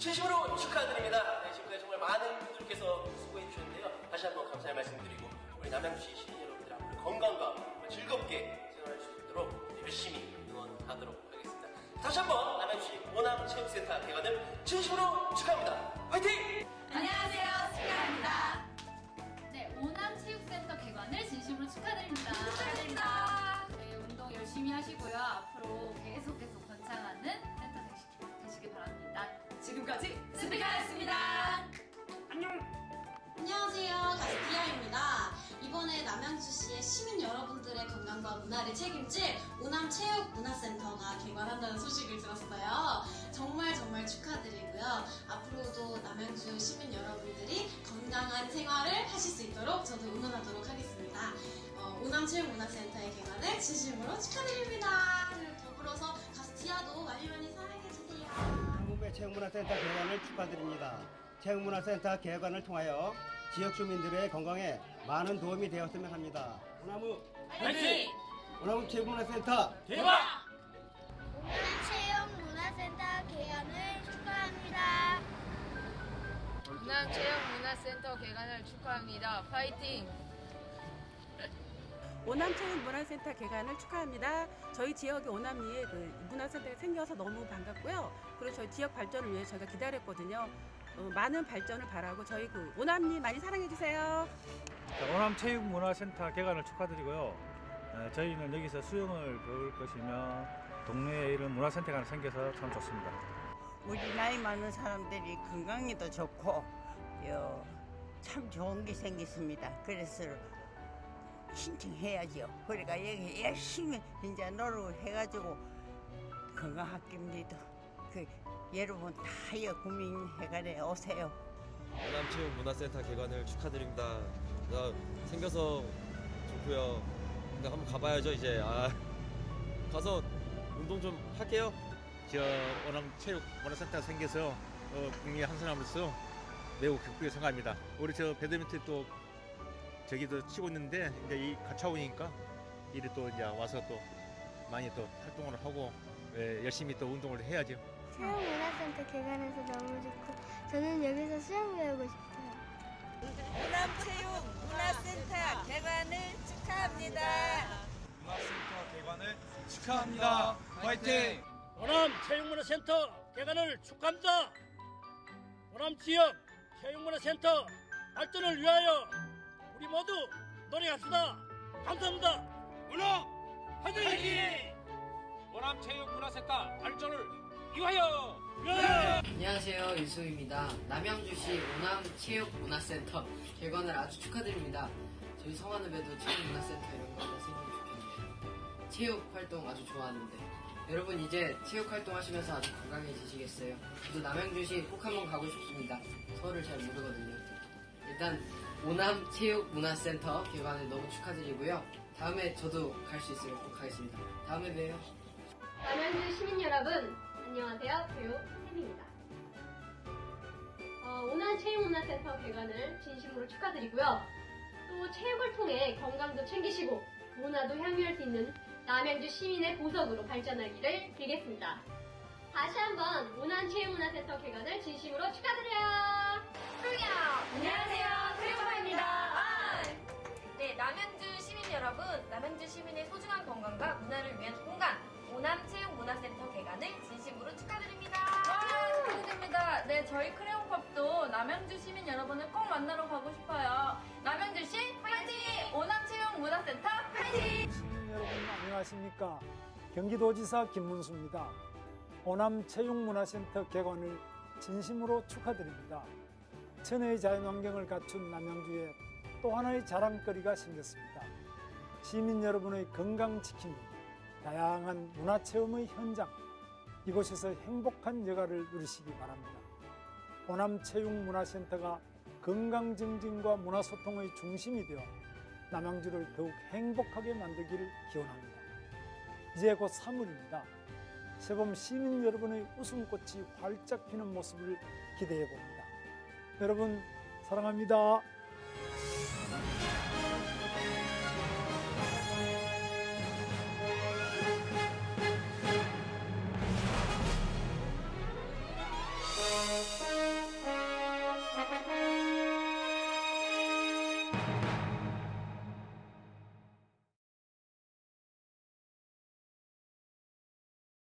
진심으로 축하드립니다. 네, 지금까지 정말 많은 분들께서 수고해 주셨는데요. 다시 한번 감사의 말씀드리고 우리 남양주시 시민 여러분들 앞으로 건강과 즐겁게 생활할 수 있도록 열심히 응원하도록 하겠습니다. 다시 한번 남양주시 원암체육센터 개관을 진심으로 축하합니다. 화이팅! 안녕하세요, 스피아입니다. 네, 오남체육센터 개관을 진심으로 축하드립니다. 축하드립니다. 네, 운동 열심히 하시고요. 앞으로 계속 계속 지금까지 스피가였습니다. 안녕하세요. 가수 디아입니다. 이번에 남양주시의 시민 여러분들의 건강과 문화를 책임질 오남체육문화센터가 개관한다는 소식을 들었어요. 정말 정말 축하드리고요. 앞으로도 남양주 시민 여러분들이 건강한 생활을 하실 수 있도록 저도 응원하도록 하겠습니다. 어, 오남체육문화센터의 개관을 진심으로 축하드립니다. 그리고 더불어서 가수 디아도 많이 체육문화센터 개관을 축하드립니다. 체육문화센터 개관을 통하여 지역 주민들의 건강에 많은 도움이 되었으면 합니다. 오나무 화이팅! 오나무 체육문화센터 대박! 체육문화센터 개관을 축하합니다. 문화체육문화센터 개관을 축하합니다. 파이팅! 오남체육 문화센터 개관을 축하합니다. 저희 지역에 오남리에 그 문화센터가 생겨서 너무 반갑고요. 그리고 저희 지역 발전을 위해 저희가 기다렸거든요. 어, 많은 발전을 바라고 저희 그 오남리 많이 사랑해 주세요. 자, 오남 체육문화센터 개관을 축하드리고요. 에, 저희는 여기서 수영을 배울 것이며 동네에 이런 문화센터가 하나 생겨서 참 좋습니다. 우리 나이 많은 사람들이 건강에도 좋고 요, 참 좋은 게 생겼습니다. 그래서 신청해야죠. 그러니까 여기 열심히 이제 노력을 해가지고 건강학교입니다. 그 여러분 다여 국민회관에 오세요. 원암체육문화센터 개관을 축하드립니다. 나 생겨서 좋고요. 근데 한번 가봐야죠 이제. 아, 가서 운동 좀 할게요. 저 오남 체육문화센터가 생겨서 어, 국민 한 사람으로서 매우 기쁘게 생각합니다. 우리 저 배드민턴 또 저기도 치고 있는데 이제 이 가차원이니까 이리 또 이제 와서 또 많이 또 활동을 하고 예, 열심히 또 운동을 해야죠. 체육문화센터 개관해서 너무 좋고 저는 여기서 수영 배우고 싶어요. 오남체육문화센터 개관을 축하합니다. 문화센터 개관을 축하합니다. 화이팅! 오남 체육문화센터 개관을 축하합니다. 오남 지역 체육문화센터 발전을 위하여 우리 모두 노력합시다. 감사합니다. 오남 화이팅! 원암 체육문화센터 발전을 위하여! 안녕하세요. 유수입니다. 남양주시 오남체육문화센터 개관을 아주 축하드립니다. 저희 성안읍에도 체육문화센터 이런 거 하나 생기면 좋겠네요. 체육 활동 아주 좋아하는데 여러분 이제 체육 활동 하시면서 아주 건강해지시겠어요. 저도 남양주시 꼭 한번 가고 싶습니다. 서울을 잘 모르거든요. 일단 오남 체육문화센터 개관을 너무 축하드리고요. 다음에 저도 갈 수 있으면 꼭 가겠습니다. 다음에 봬요. 남양주 시민 여러분, 안녕하세요. 배우 한혜입니다. 어, 오늘 체육문화센터 개관을 진심으로 축하드리고요. 또 체육을 통해 건강도 챙기시고 문화도 향유할 수 있는 남양주 시민의 보석으로 발전하기를 빌겠습니다. 다시 한번 문화체육문화센터 개관을 진심으로 축하드려요. 소영! 안녕하세요, 트리코입니다. 아! 네, 남양주 시민 여러분, 남양주 시민의 소중한 건강과 문화를 위한 공간, 오남체육문화센터 개관을 진심으로 축하드립니다. 축하드립니다. 네, 저희 크레용컵도 남양주 시민 여러분을 꼭 만나러 가고 싶어요. 남양주시 화이팅! 오남체육문화센터 화이팅! 시민 여러분 안녕하십니까 경기도지사 김문수입니다 오남 체육문화센터 개관을 진심으로 축하드립니다 천혜의 자연환경을 갖춘 남양주에 또 하나의 자랑거리가 생겼습니다 시민 여러분의 건강 지킴이 다양한 문화체험의 현장 이곳에서 행복한 여가를 누리시기 바랍니다 오남 체육문화센터가 건강 증진과 문화소통의 중심이 되어 남양주를 더욱 행복하게 만들기를 기원합니다. 이제 곧 3월입니다. 새봄 시민 여러분의 웃음꽃이 활짝 피는 모습을 기대해 봅니다. 여러분 사랑합니다.